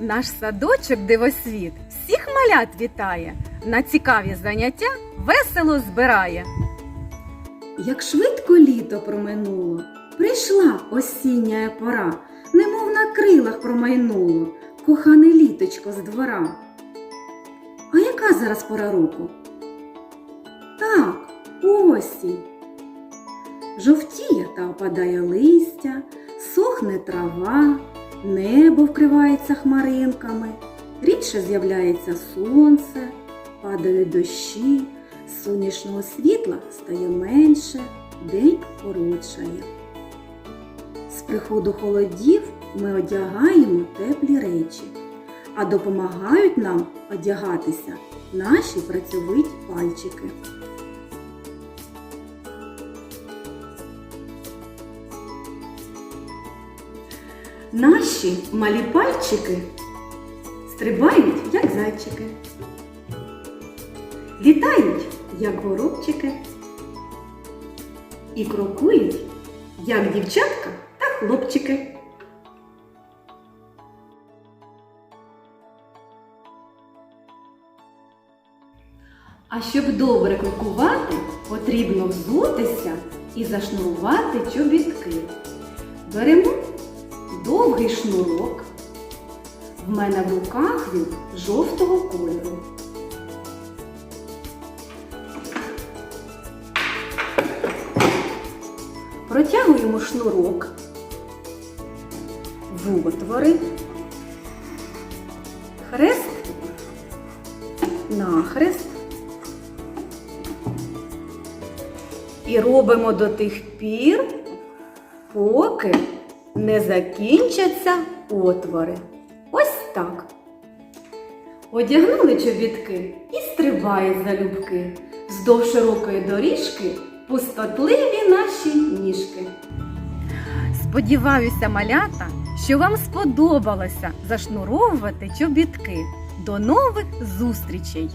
Наш садочок дивосвіт всіх малят вітає, на цікаві заняття весело збирає. Як швидко літо проминуло, прийшла осіння пора, немов на крилах промайнуло, кохане літочко з двора. А яка зараз пора року? Так, осінь. Жовтіє та опадає листя, сохне трава, небо вкривається хмаринками, рідше з'являється сонце, падають дощі, сонячного світла стає менше, день коротшає. З приходу холодів ми одягаємо теплі речі, а допомагають нам одягатися наші працьовиті пальчики. Наші малі пальчики стрибають, як зайчики, літають, як горобчики, і крокують, як дівчатка та хлопчики. А щоб добре крокувати, потрібно взутися і зашнурувати чобітки. Беремо довгий шнурок. В мене в руках він жовтого кольору. Протягуємо шнурок в отвори, хрест, нахрест. І робимо до тих пір, поки не закінчаться отвори. Ось так. Одягнули чобітки і стрибають залюбки. Вздовж широкої доріжки пустотливі наші ніжки. Сподіваюся, малята, що вам сподобалося зашнуровувати чобітки. До нових зустрічей!